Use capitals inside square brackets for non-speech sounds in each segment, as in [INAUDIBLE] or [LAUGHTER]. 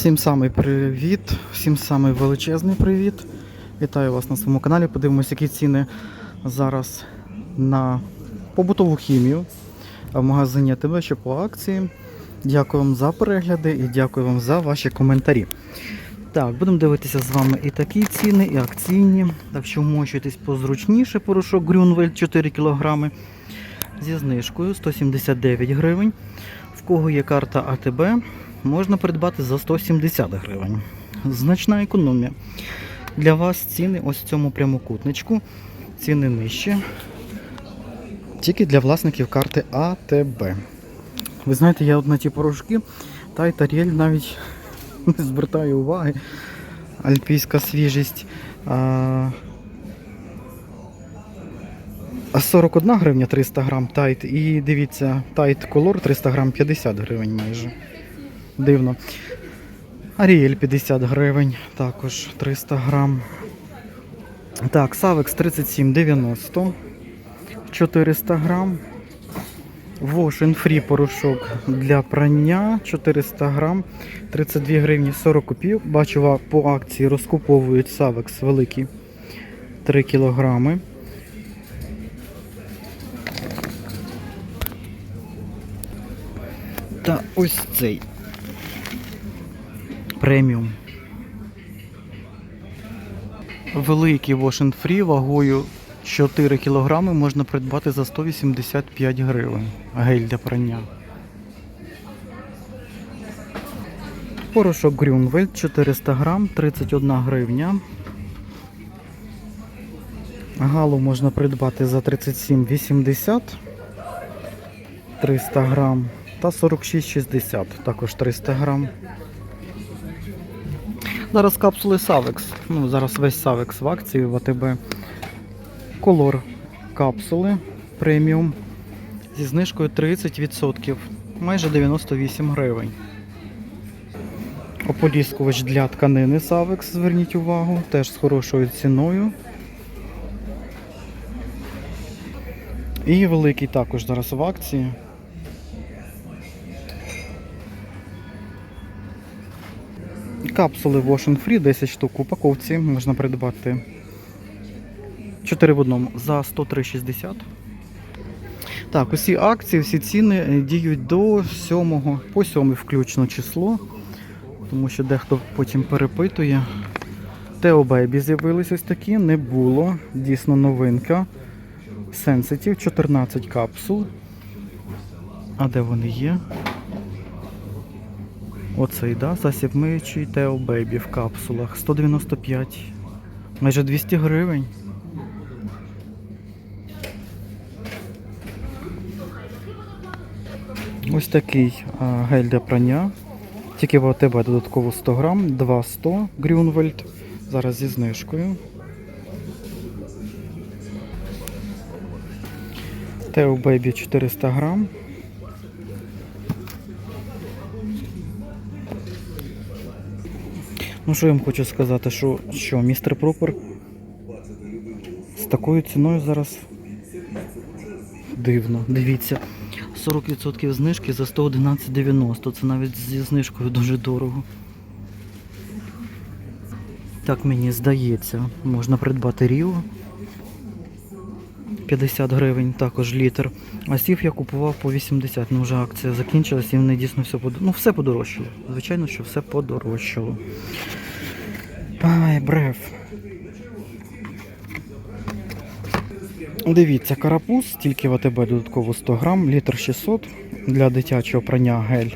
Всім самий привіт, всім самий величезний привіт. Вітаю вас на своєму каналі. Подивимося, які ціни зараз на побутову хімію в магазині АТБ, що по акції. Дякую вам за перегляди і дякую вам за ваші коментарі. Так, будемо дивитися з вами і такі ціни, і акційні. Так що вмочуйтесь позручніше, порошок Грюнвельд 4 кг зі знижкою 179 гривень. В кого є карта АТБ, можна придбати за 170 гривень. Значна економія. Для вас ціни ось в цьому прямокутничку. Ціни нижчі. Тільки для власників карти АТБ. Ви знаєте, я от на ті порошки та й таріль навіть [LAUGHS] не звертаю уваги. Альпійська свіжість. А 41 гривня 300 грам тайт. І дивіться, тайт колор 300 грам 50 гривень майже. Дивно. Аріель 50 гривень, також 300 грам. Так, Савекс 37,90 400 грам. Wash Free порошок для прання 400 грам, 32 гривні 40 копійок. Бачу, по акції розкуповують Савекс великий 3 кілограми. Та ось цей преміум. Великий Wash Free вагою 4 кг можна придбати за 185 гривень. Гель для прання. Порошок Грюнвельд 400 грам, 31 гривня. Галу можна придбати за 37,80 300 грам та 46,60 також 300 грам. Зараз капсули Savex. Ну, зараз весь Savex в акції в АТБ. Колор капсули преміум зі знижкою 30%, майже 98 гривень. Ополіскувач для тканини Savex, зверніть увагу, теж з хорошою ціною. І великий також зараз в акції. Капсули Wash and Free 10 штук в упаковці можна придбати 4 в одному за 103,60. Так, усі акції, всі ціни діють до 7 по 7 включно число, тому що дехто потім перепитує. Тео Бейбі з'явились ось такі, не було. Дійсно новинка. Sensitive 14 капсул. А де вони є? Оцей, да, засіб миючий Тео Бейбі в капсулах. 195. Майже 200 гривень. Ось такий гель для прання. Тільки в АТБ додатково 100 грам, 200 Грюнвельд. Зараз зі знижкою. Тео Бейбі 400 грам. Ну що я вам хочу сказати, що, що містер Пропер з такою ціною зараз дивно. Дивіться, 40% знижки за 111,90. Це навіть зі знижкою дуже дорого. Так мені здається, можна придбати Ріо. 50 гривень також літр. А сів я купував по 80. Ну вже акція закінчилась і вони дійсно все подорожчало. Ну все подорожчало. Звичайно, що все подорожчало. Ай, брев. Дивіться, карапуз, тільки в АТБ додатково 100 грам, літр 600 для дитячого прання гель.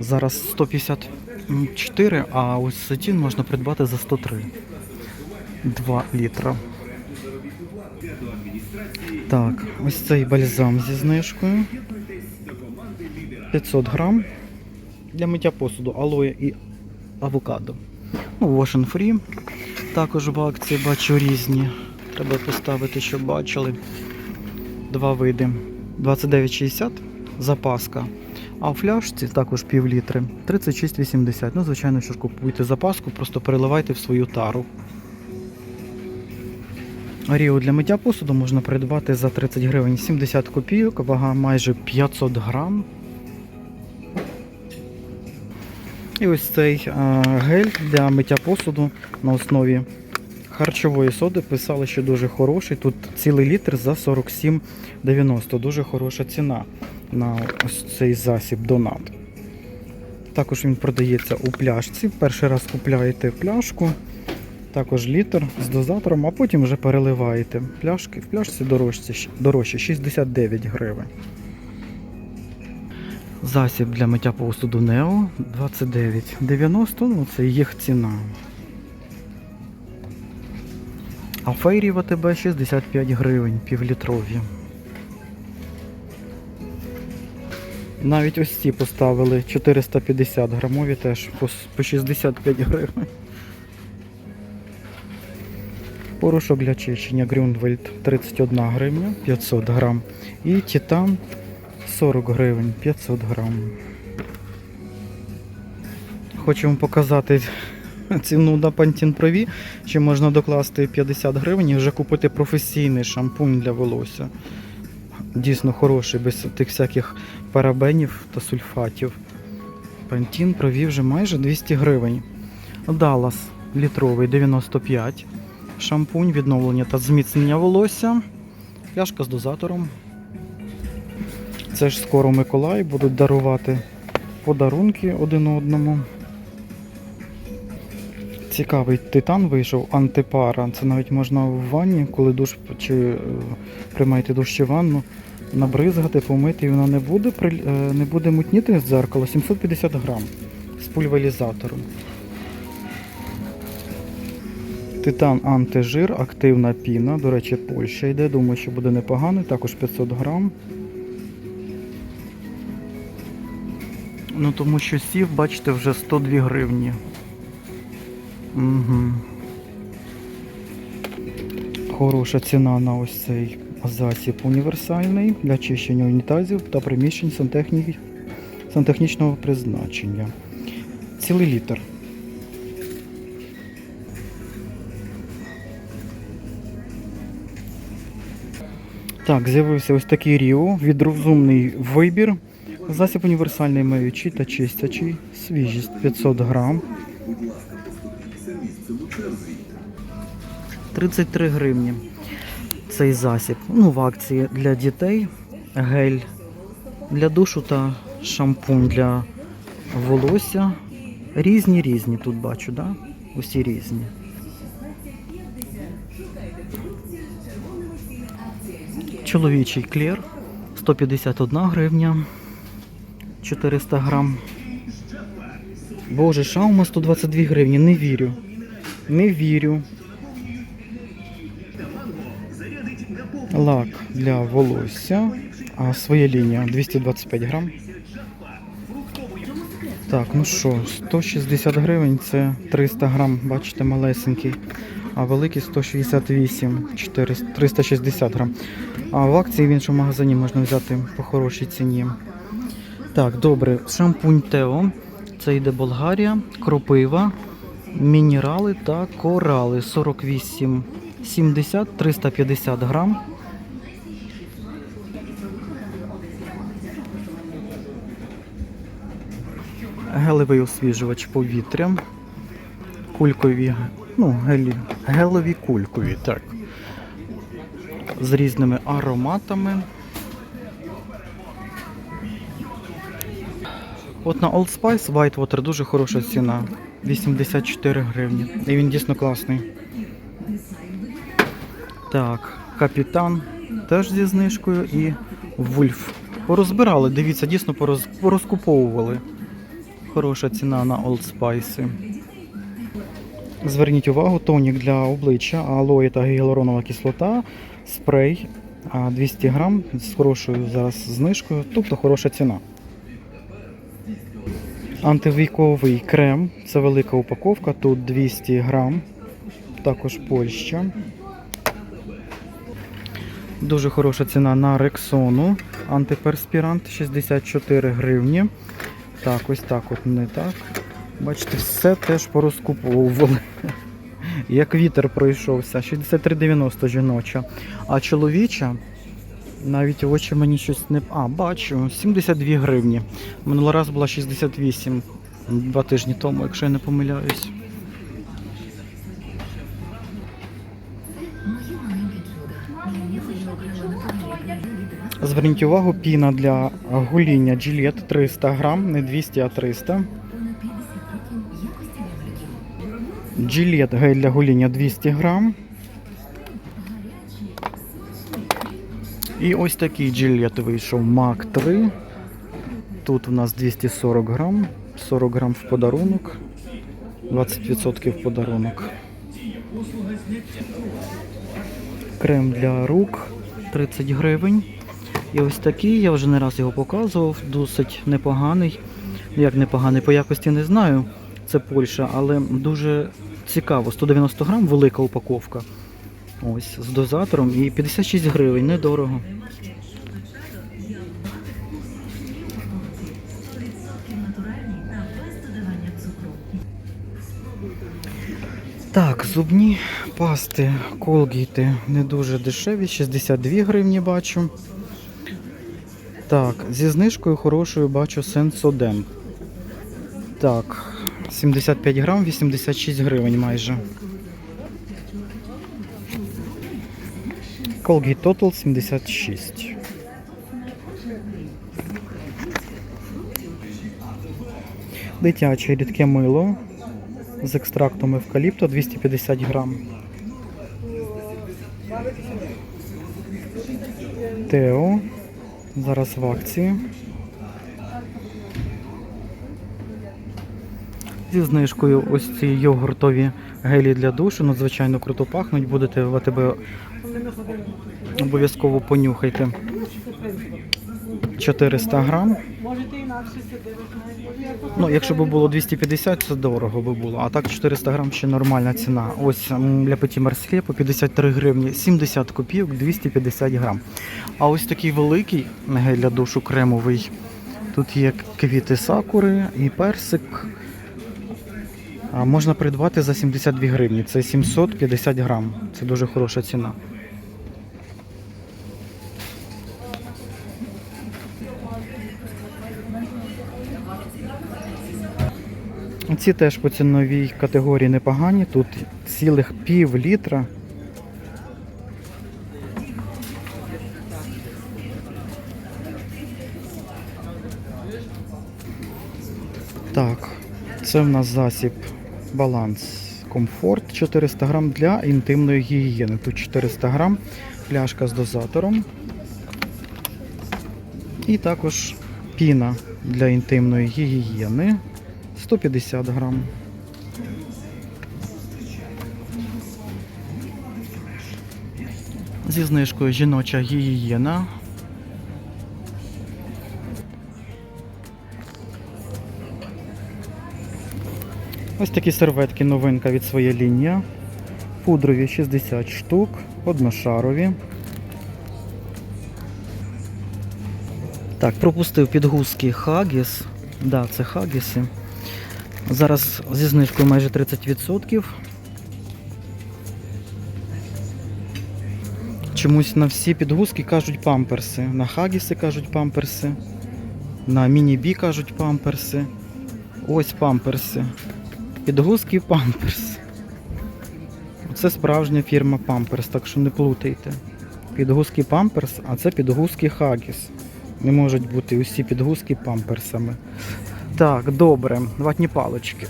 Зараз 154, а ось сатін можна придбати за 103. 2 літра. Так, ось цей бальзам зі знижкою. 500 грам для миття посуду, алоє і авокадо. Wash and Free. Також в акції бачу різні. Треба поставити, щоб бачили. Два види. 29,60 запаска. А в фляжці також пів літри. 36,80. Ну, звичайно, що ж купуйте запаску, просто переливайте в свою тару. Ріо для миття посуду можна придбати за 30 гривень 70 копійок, вага майже 500 грам. І ось цей гель для миття посуду на основі харчової соди писали, що дуже хороший. Тут цілий літр за 47,90. Дуже хороша ціна на ось цей засіб Донат. Також він продається у пляшці. Перший раз купляєте пляшку, також літр з дозатором, а потім вже переливаєте. Пляшки в пляшці дорожче, дорожче 69 гривень. Засіб для миття посуду Нео 29,90, ну це їх ціна. А фейрі в АТБ 65 гривень, півлітрові. Навіть ось ці поставили 450 грамові теж по, 65 гривень. Порошок для чищення Грюндвельд 31 гривня 500 грам. І Титан 40 гривень 500 грам. Хочу вам показати [LAUGHS] ціну на V, що можна докласти 50 гривень і вже купити професійний шампунь для волосся. Дійсно хороший, без тих всяких парабенів та сульфатів. Pro V вже майже 200 гривень. Dallas літровий 95. Шампунь, відновлення та зміцнення волосся. Пляшка з дозатором. Це ж скоро Миколай будуть дарувати подарунки один одному. Цікавий титан вийшов, антипара. Це навіть можна в ванні, коли душ чи е, приймаєте душ чи ванну, набризгати, помити, і вона не буде, е, не буде мутніти з дзеркала. 750 грам з пульверізатором. Титан антижир, активна піна. До речі, Польща йде. Думаю, що буде непоганий. Також 500 грам. Ну тому що сів, бачите, вже 102 гривні. Угу. Хороша ціна на ось цей засіб універсальний для чищення унітазів та приміщень сантехніки, сантехнічного призначення. Цілий літр. Так, з'явився ось такий Ріо, відрозумний вибір. Засіб універсальний миючий та чистячий, свіжість 500 грам. 33 гривні. Цей засіб. Ну, в акції для дітей, гель для душу та шампунь для волосся. Різні різні тут бачу, да? Усі різні. Чоловічий клер 151 гривня. 400 грам. Боже, шаума 122 гривні. Не вірю. Не вірю. Лак для волосся. А своя лінія 225 грам. Так, ну що, 160 гривень це 300 грам, бачите, малесенький. А великий 168, 400, 360 грам. А в акції в іншому магазині можна взяти по хорошій ціні. Так, добре, шампунь Тео. Це йде Болгарія, кропива, мінерали та корали. 48, 70, 350 грам. Гелевий освіжувач повітря. Кулькові, ну, гелі, гелеві кулькові, так. З різними ароматами. От на Old Spice Whitewater дуже хороша ціна. 84 гривні. І він дійсно класний. Так, капітан теж зі знижкою і Вульф. Порозбирали, дивіться, дійсно пороз, порозкуповували. Хороша ціна на Old Spice. Зверніть увагу, тонік для обличчя, алоє та гіалуронова кислота, спрей 200 грам з хорошою зараз знижкою, тобто хороша ціна. Антивійковий крем, це велика упаковка, тут 200 грам, також Польща. Дуже хороша ціна на Рексону. Антиперспірант 64 гривні. Так, ось так от не так. Бачите, все теж порозкуповували. Як вітер пройшовся. 63,90 жіноча. А чоловіча, навіть очі мені щось не. А, бачу, 72 гривні. Минулий раз була 68 два тижні тому, якщо я не помиляюсь. Зверніть увагу, піна для гуління Gillette 300 грам, не 200, а 300. Gillette гель для гуління 200 грам. І ось такий Gillette вийшов Mach 3. Тут у нас 240 грам, 40 грам в подарунок, 20% в подарунок. Крем для рук 30 гривень. І ось такий, я вже не раз його показував, досить непоганий. Як непоганий, по якості не знаю. Це Польща, але дуже цікаво. 190 грам, велика упаковка. Ось, з дозатором і 56 гривень, недорого. Так, зубні пасти, колгейти не дуже дешеві, 62 гривні бачу. Так, зі знижкою хорошою бачу Сенсоден. Так, 75 грам, 86 гривень майже. Colgate Total 76. Дитяче рідке мило з екстрактом евкаліпту 250 грам. Тео. Зараз в акції. Зі знижкою ось ці йогуртові гелі для душу, надзвичайно круто пахнуть. Будете в АТБ обов'язково понюхайте. 400 грам. Ну, якщо б було 250, це дорого би було. А так 400 грам ще нормальна ціна. Ось для Petit Marseille по 53 гривні, 70 копійок, 250 грам. А ось такий великий для душу кремовий. Тут є квіти сакури і персик. Можна придбати за 72 гривні. Це 750 грам. Це дуже хороша ціна. Ці теж по ціновій категорії непогані. Тут цілих пів літра. Так, це в нас засіб баланс комфорт 400 грам для інтимної гігієни. Тут 400 грам, пляшка з дозатором. І також піна для інтимної гігієни 150 грам. Зі знижкою жіноча гігієна. Ось такі серветки новинка від своєї лінії. Пудрові 60 штук, одношарові. Так, пропустив підгузки Хагіс. Да, це Хагіси. Зараз зі знижкою майже 30%. Чомусь на всі підгузки кажуть памперси. На Хагіси кажуть памперси. На міні-бі кажуть памперси. Ось памперси. Підгузки памперс. Це справжня фірма Памперс, так що не плутайте. Підгузки Памперс, а це підгузки Хагіс. Не можуть бути усі підгузки памперсами. Так, добре, ватні палички.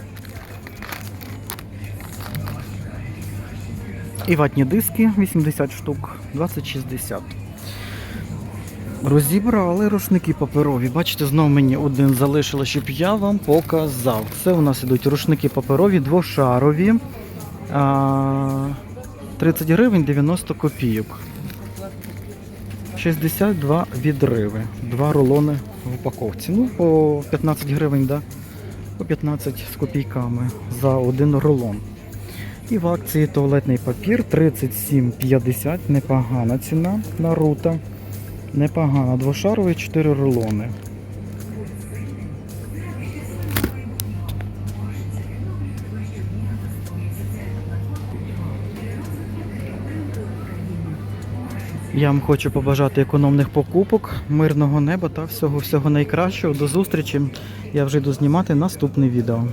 І ватні диски 80 штук, 20-60. Розібрали рушники паперові. Бачите, знову мені один залишило, щоб я вам показав. Це у нас ідуть рушники паперові, двошарові. 30 гривень 90 копійок. 62 відриви. Два рулони в упаковці. Ну, по 15 гривень, да? по 15 з копійками за один рулон. І в акції туалетний папір 37,50. Непогана ціна на рута. Непогана Двошаровий 4 рулони. Я вам хочу побажати економних покупок, мирного неба та всього всього найкращого. До зустрічі. Я вже йду знімати наступне відео.